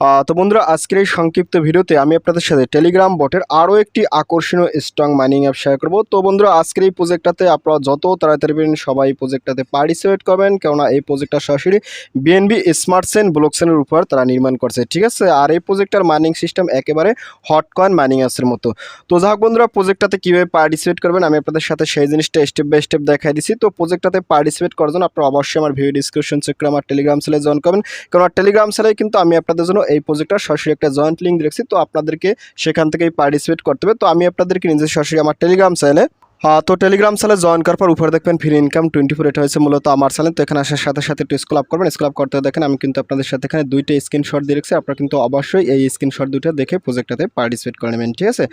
তো বন্ধুরা, আজকের এই সংক্ষিপ্ত ভিডিওতে আমি আপনাদের সাথে টেলিগ্রাম বটের আরও একটি আকর্ষণীয় স্ট্রং মাইনিং অ্যাপ শেয়ার করব। তো বন্ধুরা, আজকের এই প্রজেক্টটাতে আপনারা যত তাড়াতাড়ি পারেন সবাই এই প্রজেক্টটাতে পার্টিসিপেট করবেন, কেননা এই প্রজেক্টটা সরাসরি বিএনবি স্মার্ট সেন ব্লকসেনের উপর তারা নির্মাণ করছে, ঠিক আছে? আর এই প্রজেক্টটার মাইনিং সিস্টেম একেবারে হট কয়েন মাইনিং অ্যাপসের মতো। তো যাক বন্ধুরা প্রজেক্টটাতে কীভাবে পার্টিসিপেট করবেন আমি আপনাদের সাথে সেই জিনিসটা স্টেপ বাই স্টেপ দেখাই দিচ্ছি তো প্রজেক্টটাতে পার্টিসিপেট করার জন্য আপনারা অবশ্যই আমার ভিডিও ডিসক্রিপশন চেক করে আমার টেলিগ্রাম সেলে জয়েন করবেন। কারণ টেলিগ্রাম সেলে কিন্তু আমি আপনাদের জন্য এই প্রজেক্টটা সরাসরি একটা জয়েন্ট লিঙ্ক রেখেছি, তো আপনাদেরকে সেখান থেকেই পার্টিসিপেট করতে হবে। তো আমি আপনাদেরকে নিজে সরাসরি আমার টেলিগ্রাম চ্যানেলে হ্যাঁ তো টেলিগ্রাম চ্যানেলে জয়েন করার পর উপরে দেখবেন ফ্রি ইনকাম টোয়েন্টি ফোর এটা হয়েছে মূলত আমার চ্যানেল তো এখানে আসার সাথে সাথে একটু স্কুল আপ করবেন স্কুল আপ করতে দেখেন আমি কিন্তু আপনাদের সাথে এখানে দুইটা স্ক্রিনশট দিয়ে রেখেছি, আপনারা কিন্তু অবশ্যই এই স্ক্রিনশট দুটো দেখে প্রজেক্টটাতে পার্টিসিপেট করে নেবেন, ঠিক আছে?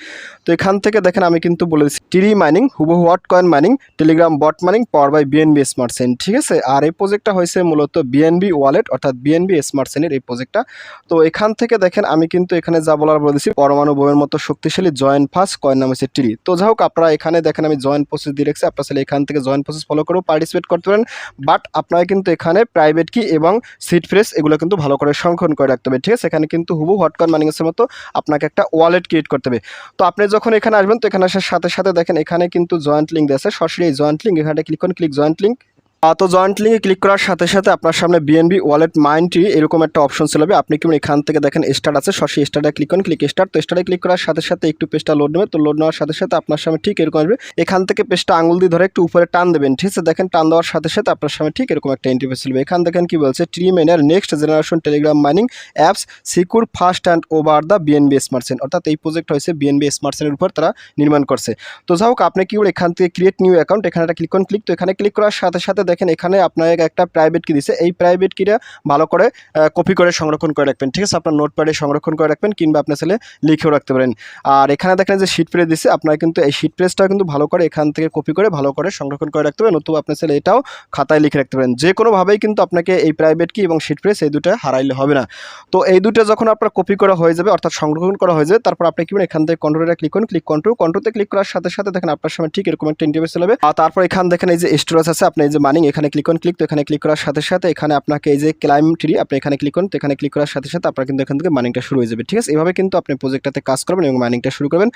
তো এখান থেকে দেখেন আমি কিন্তু বলে টিরি মাইনিং, হুবহু watt coin mining, Telegram bot mining, power by BNB smart chain, ঠিক আছে? আর এই প্রজেক্টটা হয়েছে মূলত বিএনবি ওয়ালেট, অর্থাৎ বিএনবি স্মার্ট সেনের এই প্রজেক্টটা। তো এখান থেকে দেখেন, আমি কিন্তু এখানে যা বলার বলে দিচ্ছি পরমাণু বইয়ের মতো শক্তিশালী জয়েন্ট ফার্স্ট কয়েন নাম হচ্ছে টিরি তো যাই হোক, আপনারা এখানে দেখেন, আমি জয়েন্ট প্রসেস দিয়ে রেখেছি, আপনারা এখান থেকে জয়েন্ট প্রসেস ফলো করেও পার্টিসিপেট করতে পারেন। বাট আপনারা কিন্তু এখানে প্রাইভেট কি এবং সিট ফ্রেস এগুলো কিন্তু ভালো করে সংরক্ষণ করে রাখতে হবে, ঠিক আছে? এখানে কিন্তু হুবু হটকয়েন মানিংসের মতো আপনাকে একটা ওয়ালেট ক্রিয়েট করতে হবে। তো আপনি যখন এখানে আসবেন, তো এখানে আসার সাথে সাথে দেখেন এখানে কিন্তু জয়েন্ট লিঙ্ক আছে। সরাসরি জয়েন্ট লিঙ্ক এখানে ক্লিক করুন ক্লিক জয়েন্ট লিঙ্ক তো জয়েন্ট লিঙ্কে ক্লিক করার সাথে সাথে আপনার সামনে বিএনবি ওয়ালেট মাইন্ডটি এরকম একটা অপশন চলে যাবে। আপনি কেমন এখান থেকে দেখেন স্টার্ট আছে সরাসরি স্টার্টে ক্লিক করুন ক্লিক স্টার্ট তো স্টার্টে ক্লিক করার সাথে সাথে একটু পেজটা লোড নেবে, তো লোড নেওয়ার সাথে সাথে আপনার সামনে ঠিক এরকম আসবে। এখান থেকে পেজটা আঙুল দিয়ে ধরে একটু উপরে টান দেবেন, ঠিক আছে? দেখেন টান দেওয়ার সাথে সাথে আপনার সামনে ঠিক এরকম একটা ইন্টারফেস চলবে এখান দেখেন কি বলছে tree মেনের next generation Telegram mining apps secure fast and over the BNB smart chain অর্থাৎ এই প্রজেক্ট হয়েছে বিএনবি স্মার্ট সেনের উপর তারা নির্মাণ করছে। তো যাই হোক, আপনি কি এখান থেকে ক্রিয়েট নিউ অ্যাকাউন্ট এখানে একটা ক্লিক করুন ক্লিক তো এখানে ক্লিক করার সাথে সাথে দেখেন, এখানে আপনার একটা প্রাইভেট কি দিছে। এই প্রাইভেট কিটা ভালো করে কপি করে সংরক্ষণ করে রাখবেন, ঠিক আছে? আপনার নোটপ্যাডে সংরক্ষণ করে রাখবেন কিংবা আপনার ছেলে লিখেও রাখতে পারেন। আর এখানে দেখেন যে শিট প্রেস দিছে, আপনার কিন্তু এই শিট প্রেসটা কিন্তু ভালো করে এখান থেকে কপি করে, ভালো করে সংরক্ষণ করে রাখতে পারেন নতুবা আপনার ছেলে এটাও খাতায় লিখে রাখতে পারেন। যে কোনোভাবেই কিন্তু আপনাকে এই প্রাইভেট কি এবং শিট প্রেস এই দুটো হারাইলে হবে না। তো এই দুটো যখন আপনার কপি করা হয়ে যাবে, অর্থাৎ সংরক্ষণ করা হয়ে যাবে, তারপর আপনি কি এখান থেকে কন্ট্রোলে ক্লিক করুন ক্লিক কন্ট্রোল কন্ট্রোলতে ক্লিক করার সাথে সাথে দেখেন আপনার সামনে ঠিক এরকম একটা ইন্টারভিউ চলে আর তারপর এখান দেখেন এই যে স্টোরেজ আছে, আপনি এই যে মানিং এখানে ক্লিক করুন ক্লিক তো এখানে ক্লিক করার সাথে সাথে এখানে আপনাকে এই যে ক্লাইম ট্রি আপনি এখানে ক্লিক করুন তো এখানে ক্লিক করার সাথে সাথে আপনার কিন্তু এখান থেকে মানিংটা শুরু হয়ে যাবে, ঠিক আছে? এভাবে কিন্তু আপনি প্রজেক্টটাতে কাজ করবেন এবং মাইনিংটা শুরু করবেন।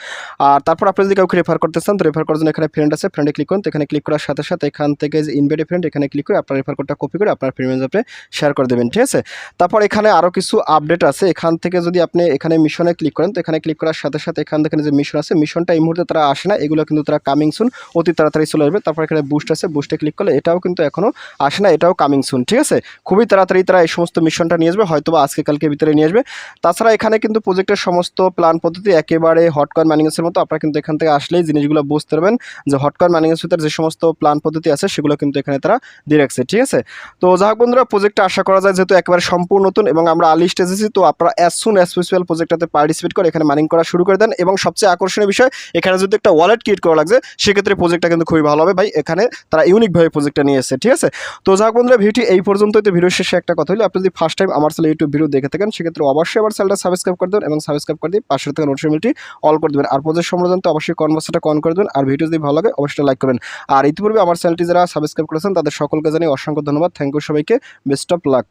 আর তারপর আপনি যদি কাউকে রেফার করতে চান, তো রেফার করার জন্য এখানে ফ্রেন্ড আছে ফ্রেন্ডে ক্লিক করুন, তো এখানে ক্লিক করার সাথে সাথে এখান থেকে যে ইনভেটে ফ্রেন্ড এখানে ক্লিক করে আপনার রেফার কোডটা কপি করে আপনার ফ্রেন্ড আপনি শেয়ার করে দেবেন, ঠিক আছে? তারপর এখানে আরও কিছু আপডেট আছে, এখান থেকে যদি আপনি এখানে মিশনে ক্লিক করেন, তো এখানে ক্লিক করার সাথে সাথে এখান থেকে যে মিশন আছে মিশনটা এই মুহূর্তে তারা আসে না, এগুলো কিন্তু তারা কামিং সুন অতি তাড়াতাড়ি চলে আসবে। তারপর এখানে বুস্ট আছে বুস্টে ক্লিক করলে এটাও কিন্তু এখনও আসে না, এটাও কামিং সুন ঠিক আছে? খুবই তাড়াতাড়ি তারা এই সমস্ত মিশনটা নিয়ে আসবে হয়তো বা আজকে কালকে ভিতরে নিয়ে আসবে। তাছাড়া এখানে কিন্তু প্রজেক্টের সমস্ত প্ল্যান পদ্ধতি একেবারে হটকয়েন ম্যানিংসের মতো, আপনারা কিন্তু এখান থেকে আসলেই জিনিসগুলো বুঝতে পারবেন যে হটকয়েন ম্যানিংসের ভিতরে যে সমস্ত প্ল্যান পদ্ধতি আছে, সেগুলো কিন্তু এখানে তারা দিয়ে রাখছে, ঠিক আছে? তো যাই হোক বন্ধুরা প্রজেক্টটা আশা করা যায় যেহেতু একেবারে সম্পূর্ণ নতুন এবং আমরা আলি স্টেজেছি তো আপনারা অ্যাজ সুন অ্যাজ পসিবল প্রজেক্টটাতে পার্টিসিপেট করে এখানে মাইনিং করা শুরু করে দেন এবং সবচেয়ে আকর্ষণীয় বিষয়, এখানে যদি একটা ওয়ালেট ক্রিয়েট করা লাগছে, সেক্ষেত্রে প্রজেক্টটা কিন্তু খুবই ভালো হবে। ভাই, এখানে তারা ইউনিকভাবে প্রজেক্টটা নিয়ে এসেছে ঠিক আছে? তো যাক বন্ধুরা, ভিডিওটি এই পর্যন্তই। তো ভিডিও শেষে একটা কথা হলো, আপনি যদি ফার্স্ট টাইম আমার চ্যানেল ইউটিউব ভিডিও দেখে থাকেন, সেক্ষেত্রে অবশ্যই আমার চ্যানেলটা সাবস্ক্রাইব করে দেবেন এবং সাবস্ক্রাইব করে দিয়ে পাশে থাকা নোটিফিকেশনটি অল করে দেবেন। আর প্রজেক্ট সম্বন্ধে অবশ্যই কনভার্সটা কন করে দেবেন। আর ভিডিও যদি ভালো লাগে, অবশ্যই লাইক করবেন। আর ইতিপূর্বে আমার চ্যানেলটি যারা সাবস্ক্রাইব করেছেন, তাদের সকলকে জানিয়ে অসংখ্য ধন্যবাদ। থ্যাংক ইউ সবাইকে। Best of luck